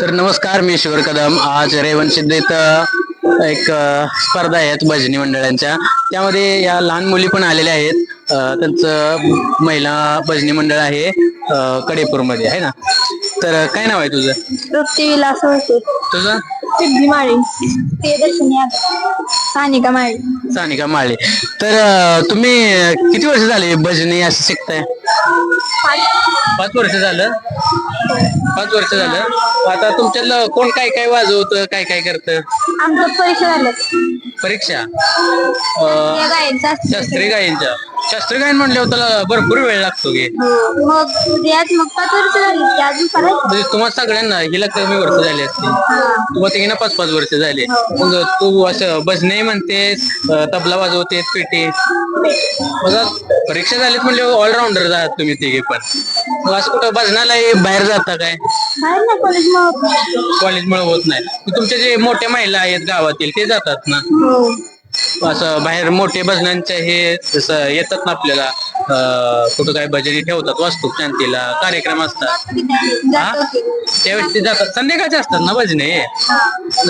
तर नमस्कार मी ईश्वर कदम. आज रेवण सिद्ध इथं एक स्पर्धा आहेत भजनी मंडळांच्या. त्यामध्ये या लहान मुली पण आलेल्या आहेत. त्यांचं महिला भजनी मंडळ आहे कडेपूरमध्ये आहे ना? तर काय नाव आहे तुझं? तृप्ती विलास तुझं? सिद्धी माळी. प्रियदर्शनी सानिका माळी. सानिका माळे. तर अ, तुम्ही किती वर्ष झाले भजनी असं शिकताय? पाच. वर्ष झालं. पाच वर्ष झालं. आता तुमच्यातलं कोण काय काय वाजवतं काय काय करतं? आमचं परीक्षा झालं. परीक्षा? अ, गायनचा शास्त्रीय गायनच्या शास्त्रीय गायन म्हणल्यावर त्याला भरपूर वेळ लागतो की. मग उद्याच मग पाच वर्ष झाली की अजून करायचं? म्हणजे तुम्हाला सगळ्यांना हिला कमी वर्ष झाली असतील. तुम्हाला तिघींना पाच पाच वर्ष झाले. मग तू असं भजने म्हणतेस अ, तबला वाजवते पेटी मग परीक्षा झालीत म्हणजे ऑलराऊंडर आहात तुम्ही तिघे पण. मग असं कुठं भजनाला हे बाहेर जाता काय? बाहेर ना कॉलेज मग कॉलेजमुळे होत नाही. मग तुमचे जे मोठ्या महिला आहेत गावातील ते जातात ना? हो. असं बाहेर मोठे भजनांचे हे जसं येतात ना आपल्याला अं, कुठं काय भजनी ठेवतात वास्तू शांतीला कार्यक्रम असतात. जातो त्यावेळेस ते जातात. संध्याकाळचे असतात ना भजने?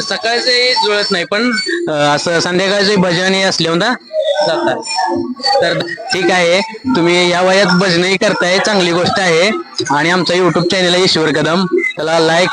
सकाळचे जुळत नाही पण अं, असं संध्याकाळचे भजनी असल्यावर ना जातात. तर ठीक आहे तुम्ही या वयात भजनही करताय चांगली गोष्ट आहे. आणि आमचा युट्यूब चॅनल आहे ईश्वर कदम. त्याला लाईक